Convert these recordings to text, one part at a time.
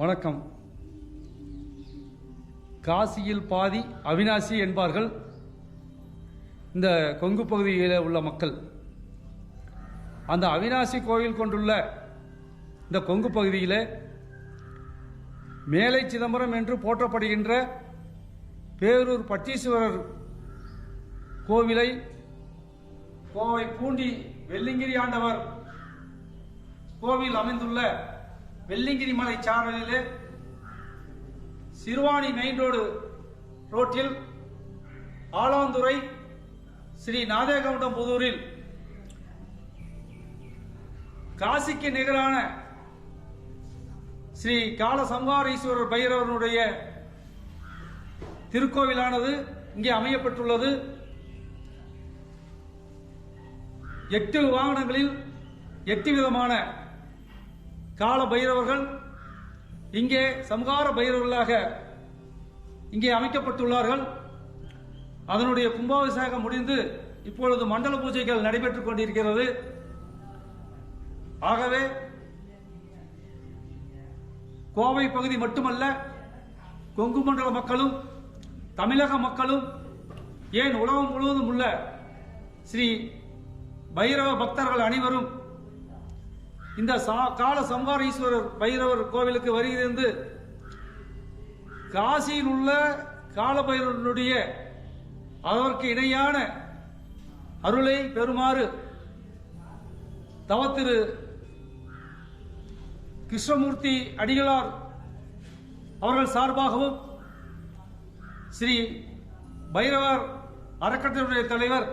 வணக்கம். காசியில் பாதி அவினாசி என்பார்கள். இந்த கொங்கு பகுதியில் உள்ள மக்கள். அந்த அவினாசி கோயில் கொண்டுள்ள இந்த கொங்கு பகுதியில் மேலை சிதம்பரம் என்று போற்றப்படுகின்ற பேரூர் பட்டீஸ்வரர் கோவிலை கோவை பூண்டி வெள்ளிங்கிரி ஆண்டவர் கோவில் அமைந்துள்ள வெள்ளிங்கிரி மலை சாரலிலே சிறுவாணி மெயின் ரோடு ரோட்டில் ஆலாந்துறை ஸ்ரீ நாதேகவுண்டம் புதூரில் காசிக்கு நிகரான ஸ்ரீ கால சம்ஹாரீஸ்வரர் பைரவனுடைய திருக்கோவிலானது இங்கே அமையப்பட்டுள்ளது எட்டு வாகனங்களில் எட்டு விதமான கால பைரவர்கள் இங்கே சம்ஹார பைரவர்களாக இங்கே அமைக்கப்பட்டுள்ளார்கள். அதனுடைய கும்பாபிஷேகம் முடிந்து இப்பொழுது மண்டல பூஜைகள் நடைபெற்றுக் கொண்டிருக்கிறது. ஆகவே கோவை பகுதி மட்டுமல்ல கொங்கு மண்டல மக்களும் தமிழக மக்களும் ஏன் உலகம் முழுவதும் உள்ள ஸ்ரீ பைரவ பக்தர்கள் அனைவரும் இந்த சா- கால சம்ஹாரீஸ்வரர் பைரவர் கோவிலுக்கு வருகிறது காசியில் உள்ள கால பைரவனுடைய அதற்கு இணையான அருளை பெறுமாறு தவத்திரு கிருஷ்ணமூர்த்தி அடிகளார் அவர்கள் சார்பாகவும் ஸ்ரீ பைரவர் அறக்கட்டளையுடைய தலைவர்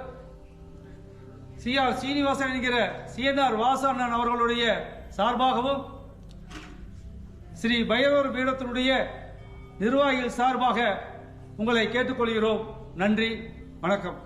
சி ஆர் சீனிவாசன் என்கிற சிஎன்ஆர் வாசண்ணன் அவர்களுடைய சார்பாகவும் ஸ்ரீ பைரவர் பீடத்தினுடைய நிர்வாகிகள் சார்பாக உங்களை கேட்டுக்கொள்கிறோம். நன்றி வணக்கம்.